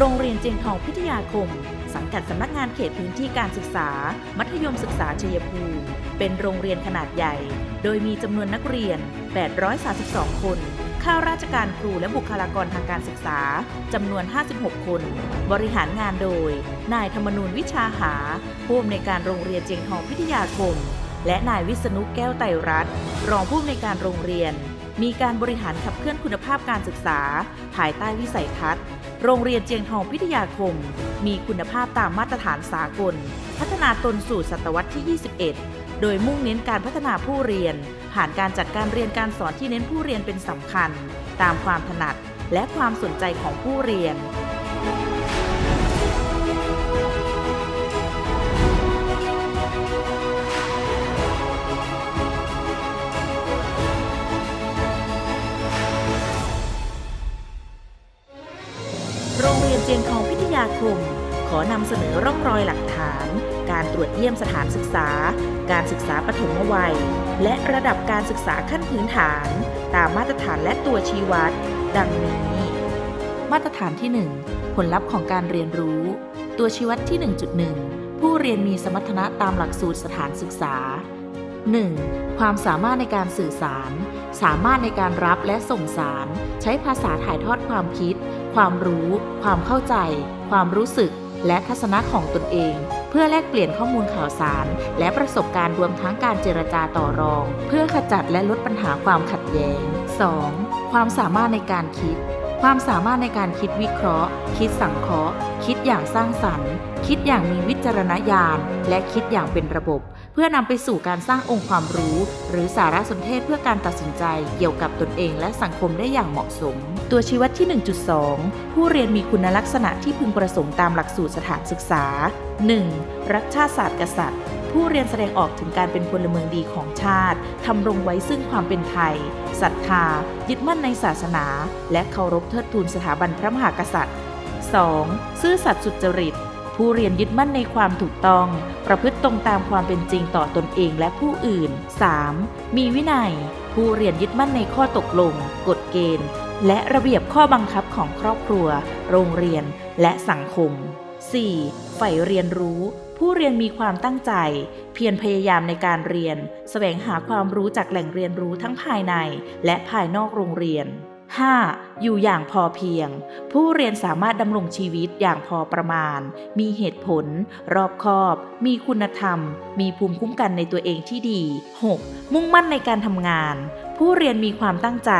โรงเรียนเจียงทองพิทยาคม สังกัดสำนักงานเขตพื้นที่การศึกษา มัธยมศึกษาชัยภูมิ เป็นโรงเรียนขนาดใหญ่ โดยมีจำนวนนักเรียน 832 คนข้าราชการครูและบุคลากรทางการศึกษาจำนวน 56 คน บริหารงานโดย นายธรรมนูญวิชาหา ผู้อำนวยการโรงเรียนเจียงทองพิทยาคม และนายวิษณุแก้วไตรรัตน์รองผู้อำนวยการโรงเรียน มีการบริหารขับเคลื่อนคุณภาพการศึกษา ภายใต้วิสัยทัศน์ โรงเรียนเจียงทองพิทยาคม มีคุณภาพตามมาตรฐานสากล พัฒนาตนสู่ศตวรรษที่ 21 โดยมุ่งเน้นการพัฒนาผู้เรียน ผ่านการจัดการเรียนการสอนที่เน้นผู้เรียนเป็นสำคัญ ตามความถนัดและความสนใจของผู้เรียน เจียงทองพิทยาคม ขอนำเสนอร่องรอยหลักฐาน การตรวจเยี่ยมสถานศึกษา การศึกษาปฐมวัย และระดับการศึกษาขั้นพื้นฐาน ตามมาตรฐานและตัวชี้วัด ดังนี้ มาตรฐานที่ 1 ผลลัพธ์ของการเรียนรู้ ตัวชี้วัดที่ 1.1 ผู้เรียนมีสมรรถนะตามหลักสูตรสถานศึกษา 1. ความสามารถในการสื่อสาร สามารถในการรับและส่งสาร ใช้ภาษาถ่ายทอดความคิด ความรู้ ความเข้าใจ ความรู้สึก และทัศนะของตนเอง เพื่อแลกเปลี่ยนข้อมูลข่าวสาร และประสบการณ์รวมทั้งการเจรจาต่อรอง เพื่อขจัดและลดปัญหาความขัดแย้ง 2. ความสามารถในการคิด ความสามารถในการคิดวิเคราะห์ คิดสังเคราะห์ คิดอย่างสร้างสรรค์ คิดอย่างมีวิจารณญาณ และคิดอย่างเป็นระบบ เพื่อนำไปสู่การสร้างองค์ความรู้ หรือสารสนเทศเพื่อการตัดสินใจเกี่ยวกับตนเองและสังคมได้อย่างเหมาะสม ตัวชี้วัดที่ 1.2 ผู้เรียนมีคุณลักษณะที่พึงประสงค์ตามหลักสูตรสถานศึกษา 1. รักชาติศาสตร์กษัตริย์ ผู้เรียนแสดงออกถึงการเป็นพลเมืองดีของชาติทำรงไว้ซึ่งความเป็นไทยศรัทธา ยึดมั่นในศาสนา และเคารพเทิดทูนสถาบันพระมหากษัตริย์ 2. ซื่อสัตย์สุจริต ผู้เรียนยึดมั่นในความถูกต้อง ประพฤติตรงตามความเป็นจริงต่อตนเองและผู้อื่น 3. มีวินัย ผู้เรียนยึดมั่นในข้อตกลง กฎเกณฑ์ และระเบียบข้อบังคับของครอบครัว โรงเรียน และสังคม 4. ใฝ่เรียนรู้ ผู้เรียนมีความตั้งใจ เพียรพยายามในการเรียน แสวงหาความรู้จากแหล่งเรียนรู้ทั้งภายใน และภายนอกโรงเรียน 5. อยู่อย่างพอเพียง ผู้เรียนสามารถดำรงชีวิตอย่างพอประมาณ มีเหตุผล รอบคอบ มีคุณธรรม มีภูมิคุ้มกันในตัวเองที่ดี 6. มุ่งมั่นในการทำงาน ผู้เรียนมีความตั้งใจ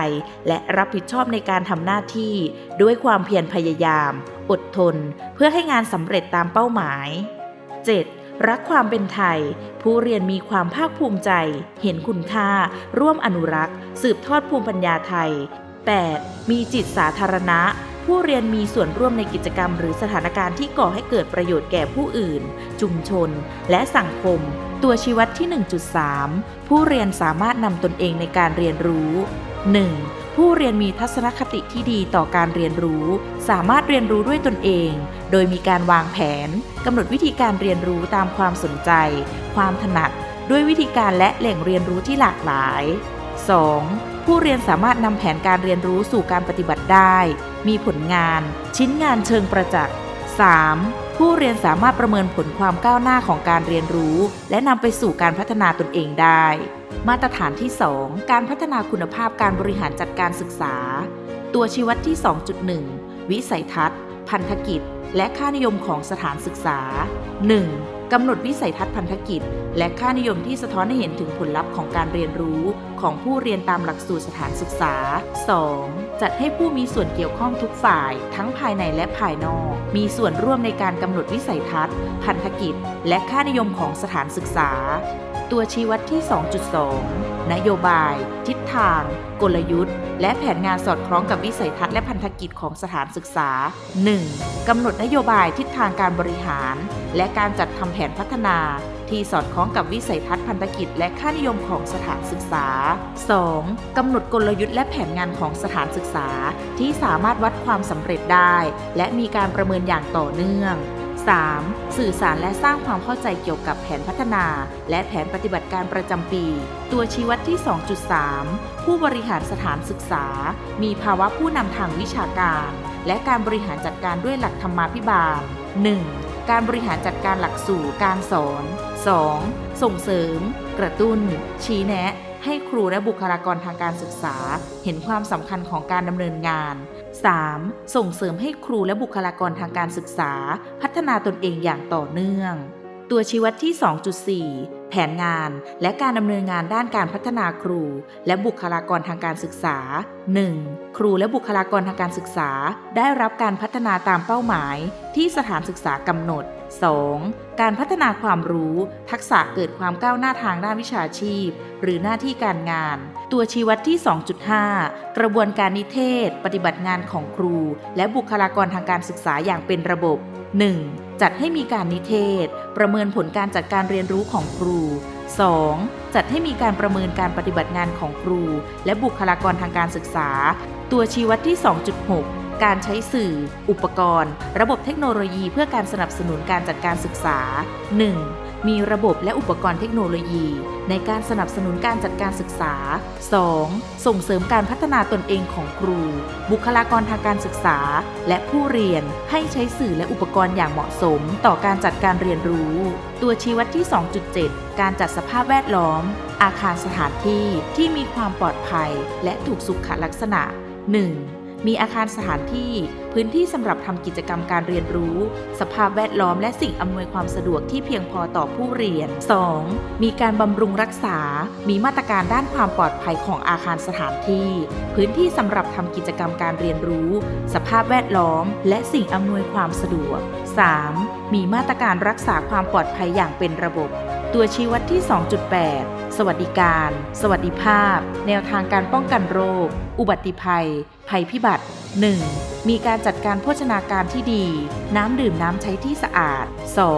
และรับผิดชอบในการทำหน้าที่ ด้วยความเพียรพยายาม อดทน เพื่อให้งานสำเร็จตามเป้าหมาย 7. รักความเป็นไทย ผู้เรียนมีความภาคภูมิใจ เห็นคุณค่า ร่วมอนุรักษ์ สืบทอดภูมิปัญญาไทย 8. มีจิตสาธารณะ ผู้เรียนมีส่วนร่วมในกิจกรรม หรือสถานการณ์ที่ก่อให้เกิดประโยชน์แก่ผู้อื่น ชุมชน และสังคม ตัวชี้วัดที่ 1.3 ผู้เรียนสามารถนำตนเองในการเรียนรู้ 1. ผู้เรียนมีทัศนคติที่ดีต่อการเรียนรู้ สามารถเรียนรู้ด้วยตนเอง โดยมีการวางแผนกำหนดวิธีการเรียนรู้ตามความสนใจ ความถนัด ด้วยวิธีการและแหล่งเรียนรู้ที่หลากหลาย 2. ผู้เรียนสามารถนำแผนการเรียนรู้สู่การปฏิบัติได้ มีผลงาน ชิ้นงานเชิงประจักษ์ 3. ผู้เรียนสามารถประเมินผลความก้าวหน้าของการเรียนรู้ และนำไปสู่การพัฒนาตนเองได้ มาตรฐานที่ 2 การพัฒนาคุณภาพการบริหารจัดการศึกษา ตัวชี้วัดที่ 2.1 วิสัยทัศน์ พันธกิจ และค่านิยมของสถานศึกษา 1. กำหนดวิสัยทัศน์พันธกิจ และค่านิยมที่สะท้อนให้เห็นถึงผลลัพธ์ของการเรียนรู้ของผู้เรียนตามหลักสูตรสถานศึกษา 2. จัดให้ผู้มีส่วนเกี่ยวข้องทุกฝ่าย ทั้งภายในและภายนอก มีส่วนร่วมในการกำหนดวิสัยทัศน์ พันธกิจ และค่านิยมของสถานศึกษา ตัวชี้วัดที่ 2.2 นโยบาย ทิศทาง กลยุทธ์ และแผนงานสอดคล้องกับวิสัยทัศน์และพันธกิจของสถานศึกษา 1. กำหนดนโยบายทิศทางการบริหาร และการจัดทำแผนพัฒนาที่สอดคล้องกับวิสัยทัศน์พันธกิจ และค่านิยมของสถานศึกษา 2. กำหนดกลยุทธ์และแผนงานของสถานศึกษา ที่สามารถวัดความสำเร็จได้ และมีการประเมินอย่างต่อเนื่อง 3. สื่อสารและสร้างความเข้าใจเกี่ยวกับแผนพัฒนา และแผนปฏิบัติการประจำปี ตัวชี้วัดที่ 2.3 ผู้บริหารสถานศึกษา มีภาวะผู้นำทางวิชาการ และการบริหารจัดการด้วยหลักธรรมาภิบาล 1. การบริหารจัดการหลักสูตรการสอน 2. ส่งเสริม กระตุ้น ชี้แนะ ให้ครูและบุคลากรทางการศึกษา เห็นความสำคัญของการดำเนินงาน 3. ส่งเสริมให้ครูและบุคลากรทางการศึกษา พัฒนาตนเองอย่างต่อเนื่อง ตัวชี้วัดที่ 2.4 แผนงานและการดำเนินงานด้านการพัฒนาครู และบุคลากรทางการศึกษา 1. ครูและบุคลากรทางการศึกษา ได้รับการพัฒนาตามเป้าหมาย ที่สถานศึกษากำหนด 2. การพัฒนาความรู้ ทักษะเกิดความก้าวหน้าทางด้านวิชาชีพ หรือหน้าที่การงาน ตัวชี้วัดที่ 2.5 กระบวนการนิเทศ ปฏิบัติงานของครู และบุคลากรทางการศึกษาอย่างเป็นระบบ 1. จัดให้มีการนิเทศ ประเมินผลการจัดการเรียนรู้ของครู 2. จัดให้มีการประเมินการปฏิบัติงานของครู และบุคลากรทางการศึกษา ตัวชี้วัดที่ 2.6 การใช้สื่อ อุปกรณ์ ระบบเทคโนโลยีเพื่อการสนับสนุนการจัดการศึกษา 1. มีระบบและอุปกรณ์เทคโนโลยี ในการสนับสนุนการจัดการศึกษา 2. ส่งเสริมการพัฒนาตนเองของครู บุคลากรทางการศึกษา และผู้เรียนให้ใช้สื่อและอุปกรณ์อย่างเหมาะสม ต่อการจัดการเรียนรู้ ตัวชี้วัดที่ 2.7 การจัดสภาพแวดล้อม อาคารสถานที่ที่มีความปลอดภัย และถูกสุขลักษณะ 1. มีอาคารสถานที่ พื้นที่สำหรับทำกิจกรรมการเรียนรู้ สภาพแวดล้อมและสิ่งอำนวยความสะดวกที่เพียงพอต่อผู้เรียน 2. มีการบำรุงรักษา มีมาตรการด้านความปลอดภัยของอาคารสถานที่ พื้นที่สำหรับทำกิจกรรมการเรียนรู้ สภาพแวดล้อม และสิ่งอำนวยความสะดวก 3. มีมาตรการรักษาความปลอดภัยอย่างเป็นระบบ ตัวชี้วัดที่ 2.8 สวัสดิการ สวัสดิภาพ แนวทางการป้องกันโรค อุบัติภัย ภัยพิบัติ 1. มีการจัดการโภชนาการที่ดี น้ำดื่มน้ำใช้ที่สะอาด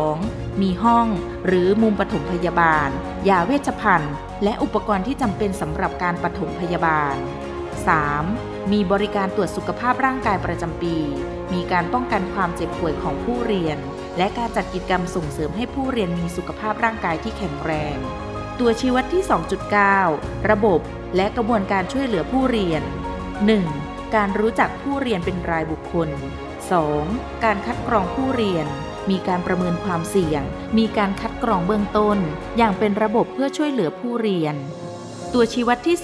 2. มีห้องหรือมุมปฐมพยาบาล ยาเวชภัณฑ์ และอุปกรณ์ที่จำเป็นสำหรับการปฐมพยาบาล 3. มีบริการตรวจสุขภาพร่างกายประจำปี มีการป้องกันความเจ็บป่วยของผู้เรียน และการจัดกิจกรรมส่งเสริมให้ผู้เรียนมีสุขภาพร่างกายที่แข็งแรง ตัวชี้วัดที่ 2.9 ระบบและกระบวนการช่วยเหลือผู้เรียน 1. การรู้จักผู้เรียนเป็นรายบุคคล 2. การคัดกรองผู้เรียน มีการประเมินความเสี่ยง มีการคัดกรองเบื้องต้น อย่างเป็นระบบเพื่อช่วยเหลือผู้เรียน ตัวชี้วัดที่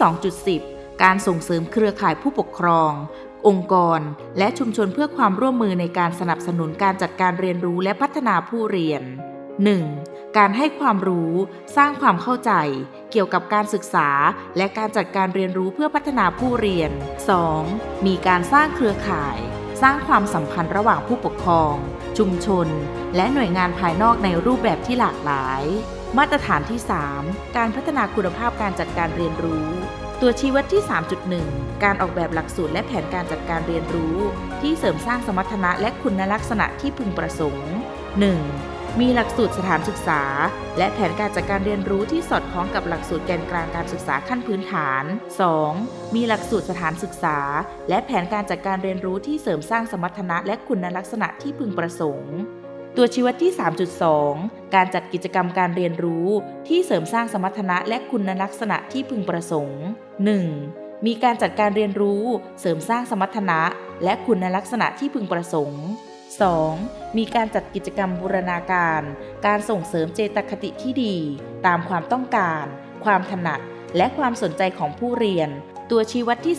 2.10 การส่งเสริมเครือข่ายผู้ปกครอง องค์กร และชุมชนเพื่อความร่วมมือในการสนับสนุนการจัดการเรียนรู้และพัฒนาผู้เรียน 1. การให้ความรู้ สร้างความเข้าใจ เกี่ยวกับการศึกษา และการจัดการเรียนรู้เพื่อพัฒนาผู้เรียน 2. มีการสร้างเครือข่าย สร้างความสัมพันธ์ระหว่างผู้ปกครอง ชุมชน และหน่วยงานภายนอกในรูปแบบที่หลากหลาย มาตรฐานที่ 3 การพัฒนาคุณภาพการจัดการเรียนรู้ตัวชี้วัดที่ 3.1 การออกแบบหลักสูตรและแผนการจัดการเรียนรู้ ที่เสริมสร้างสมรรถนะและคุณลักษณะที่พึงประสงค์ 1. มีหลักสูตรสถานศึกษา และแผนการจัดการเรียนรู้ที่สอดคล้องกับหลักสูตรแกนกลางการศึกษาขั้นพื้นฐาน 2. มีหลักสูตรสถานศึกษา และแผนการจัดการเรียนรู้ที่เสริมสร้างสมรรถนะและคุณลักษณะที่พึงประสงค์ ตัวชี้วัดที่ 3.2 การจัดกิจกรรมการเรียนรู้ ที่เสริมสร้างสมรรถนะและคุณลักษณะที่พึงประสงค์ 1. มีการจัดการเรียนรู้ เสริมสร้างสมรรถนะ และคุณลักษณะที่พึงประสงค์ 2. มีการจัดกิจกรรมบูรณาการ การส่งเสริมเจตคติที่ดี ตามความต้องการ ความถนัด และความสนใจของผู้เรียน ตัวชี้วัดที่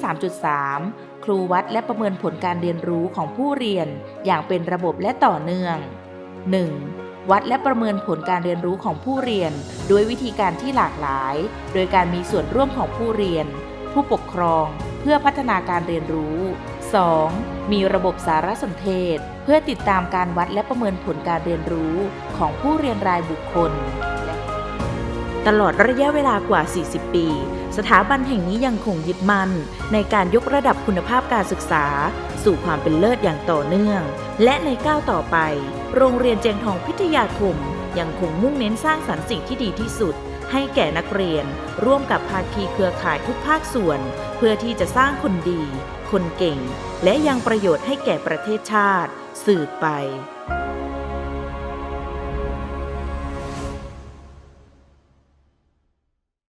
3.3 ครูวัดและประเมินผลการเรียนรู้ของผู้เรียน อย่างเป็นระบบและต่อเนื่อง 1. วัดและประเมินผลการเรียนรู้ของผู้เรียน ด้วยวิธีการที่หลากหลาย โดยการมีส่วนร่วมของผู้เรียน ผู้ปกครอง เพื่อพัฒนาการเรียนรู้ 2. มีระบบสารสนเทศ เพื่อติดตามการวัดและประเมินผลการเรียนรู้ของผู้เรียนรายบุคคล ตลอดระยะเวลากว่า 40 ปี สถาบันแห่งนี้ยังคงยึดมั่น ในการยกระดับคุณภาพการศึกษา สู่ความเป็นเลิศอย่างต่อเนื่อง และในก้าวต่อไป โรงเรียนเจียงทองพิทยาคม ยังคงมุ่งเน้นสร้างสรรค์สิ่งที่ดีที่สุด ให้แก่นักเรียน ร่วมกับภาคีเครือข่ายทุกภาคส่วน เพื่อที่จะสร้างคนดี คนเก่ง และยังประโยชน์ให้แก่ประเทศชาติ สืบไป